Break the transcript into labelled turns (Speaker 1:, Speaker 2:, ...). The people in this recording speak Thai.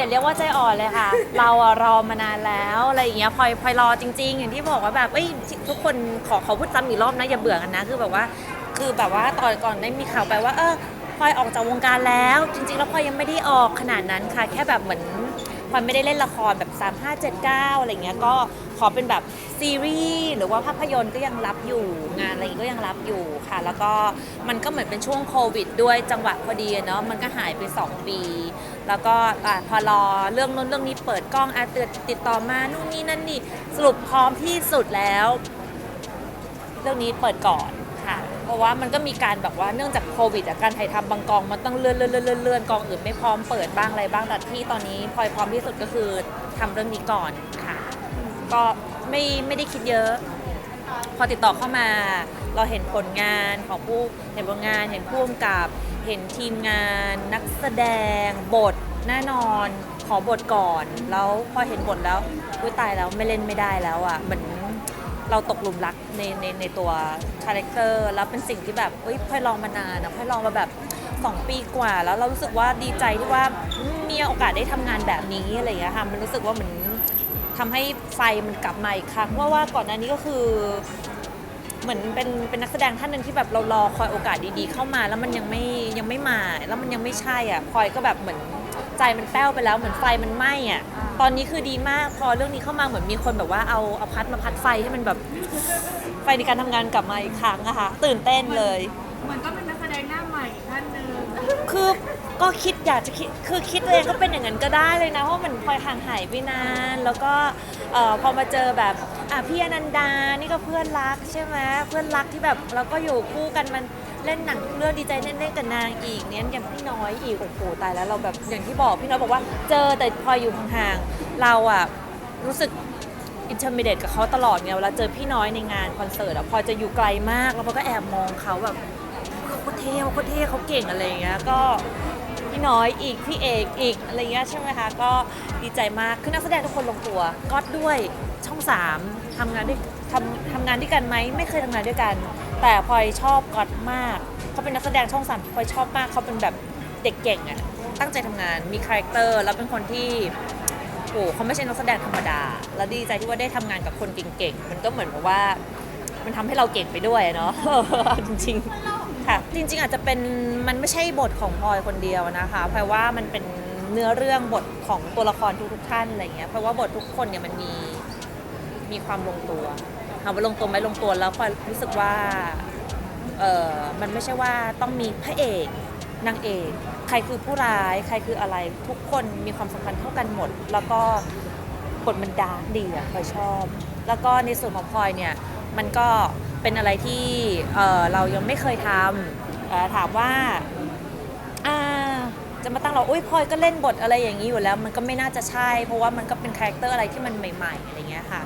Speaker 1: อย่าเรียกว่าใจอ่อนเลยค่ะ เราอะรอมานานแล้วอะไรอย่างเงี้ยพลอยพลอยรอจริง ๆ อย่างที่บอกว่าแบบเอ้ยทุกคนขอขอพูดซ้ำอีกรอบนะอย่าเบื่อกันนะคือแบบว่า คือแบบว่าตอนก่อนได้มีข่าวไปว่าเออพลอยออกจากวงการแล้ว จริงๆ แล้วพลอยยังไม่ได้ออกขนาดนั้นค่ะ แค่แบบเหมือน พลอยไม่ได้เล่นละครแบบ 3 5 7 9 อะไรเงี้ยก็ขอเป็นแบบซีรีส์หรือว่าภาพยนตร์ก็ยังรับอยู่งานอะไรก็ยังรับอยู่ค่ะ แล้วก็มันก็เหมือนเป็นช่วงโควิด ด้วยจังหวะพอดีเนาะมันก็หายไป 2 ปี แล้วก็อะพอรอเรื่องนู้นเรื่องนี้เปิดกล้องอาเตือนติดต่อมานู่นนี่นั่นนี่สรุปพร้อมที่สุดแล้ว เรื่องนี้เปิดก่อน ราะว่ามันก็มีการแบบว่าเนื่องจากโควิดอะการถ่ายทำบางกองมันต้องเลื่อนเลื่อนเลื่อนเลื่อนเลื่อนกองอื่นไม่พร้อมเปิดบ้างอะไรบ้างแต่ที่ตอนนี้พลอยพร้อมที่สุดก็คือทำเรื่องนี้ก่อนค่ะ ก็ไม่ไม่ได้คิดเยอะ พอติดต่อเข้ามา เราเห็นผลงานของผู้เห็นผลงานเห็นผู้กำกับ เห็นทีมงาน นักแสดงบทแน่นอน ขอบทก่อน แล้วพอเห็นบทแล้วอุ้ยตายแล้วไม่เล่นไม่ได้แล้วอะเหมือน เราตกหลุมรักในในในตัวคาแรคเตอร์แล้วเป็นสิ่งที่แบบเอ้ยพลอยลองมานานนะพลอยลองมาแบบ2ปีกว่า แล้วเรารู้สึกว่าดีใจที่ว่ามีโอกาสได้ทำงานแบบนี้อะไรอย่างเงี้ยค่ะมันรู้สึกว่าเหมือนทำให้ไฟมันกลับมาอีกครั้งว่าว่าก่อนหน้านี้ก็คือเหมือนเป็นเป็นนักแสดงท่านหนึ่งที่แบบเรารอคอยโอกาสดีๆ เข้ามา แล้วมันยังไม่ยังไม่มา แล้วมันยังไม่ใช่อะพลอยก็แบบเหมือนใจมันแป้วไปแล้วเหมือนไฟมันไหม้อะ ตอนนี้คือดีมากพอเรื่องนี้เข้ามาเหมือนมีคนแบบว่าเอาเอาพัดมาพัดไฟให้มันแบบไฟในการทำงานกลับมาอีกครั้งอะค่ะตื่นเต้นเลย
Speaker 2: เหมือนก็เป็นนักแสดงหน้าใหม่อีกท่านหนึ่ง
Speaker 1: คือก็คิดอยากจะคิดคือคิดตัวเองก็เป็นอย่างนั้นก็ได้เลยนะเพราะมันพลอยห่างหายไปนาน แล้วก็เอ่อพอมาเจอแบบ อะพี่อนันดา นี่ก็เพื่อนรักใช่ไหมเพื่อนรักที่แบบเราก็อยู่คู่กันมันเล่นหนังเรื่องดีใจเล่นเล่นกับนางอีกเนี่ยอย่างพี่น้อยอีกโอ้โหตายแล้วเราแบบอย่างที่บอกพี่น้อยบอกว่าเจอแต่พออยู่ห่างๆเราอะรู้สึกอินเทอร์มีเดตกับเขาตลอดไงเวลาเจอพี่น้อยในงานคอนเสิร์ตอะพอจะอยู่ไกลมากแล้วพอก็แอบมองเขาแบบโคตรเท่โคตรเท่เขาเก่งอะไรอย่างเงี้ยก็พี่น้อยอีกพี่เอกอีกอะไรเงี้ยใช่ไหมคะก็ดีใจมากคือนักแสดงทุกคนลงตัวก็ด้วย สามทำงานด้วยทำทำงานด้วยกันไหมไม่เคยทำงานด้วยกัน แต่พลอยชอบก๊อตมากเขาเป็นนักแสดงช่องสามที่พลอยชอบมากเขาเป็นแบบเด็กเก่งอะตั้งใจทำงานมีคาแรคเตอร์แล้วเป็นคนที่โอ้เขาไม่ใช่นักแสดงธรรมดา แล้วดีใจที่ว่าได้ทำงานกับคนเก่งๆมันก็เหมือนกับว่า มันทำให้เราเก่งไปด้วยเนาะ จริงๆค่ะจริง ๆ อาจจะเป็นมันไม่ใช่บทของพลอยคนเดียวนะคะเพราะว่ามันเป็นเนื้อเรื่องบทของตัวละครทุกๆท่านอะไรเงี้ยเพราะว่าบททุกคนเนี่ยมันมี มีความลงตัวถามว่าลงตัวไหมลงตัวแล้วพลอยรู้สึกว่าเออมันไม่ใช่ว่าต้องมีพระเอกนางเอก ใครคือผู้ร้าย ใครคืออะไร ทุกคนมีความสำคัญเท่ากันหมด แล้วก็บทมันดาร์กดีอะพลอยชอบ แล้วก็ในส่วนของพลอยเนี่ยมันก็เป็นอะไรที่เออเรายังไม่เคยทำถามว่าอ่าจะมาตั้งเราอุ้ยพลอยก็เล่นบทอะไรอย่างนี้อยู่แล้ว มันก็ไม่น่าจะใช่ เพราะว่ามันก็เป็นคาแรคเตอร์อะไรที่มันใหม่ ๆอะไรเงี้ยค่ะ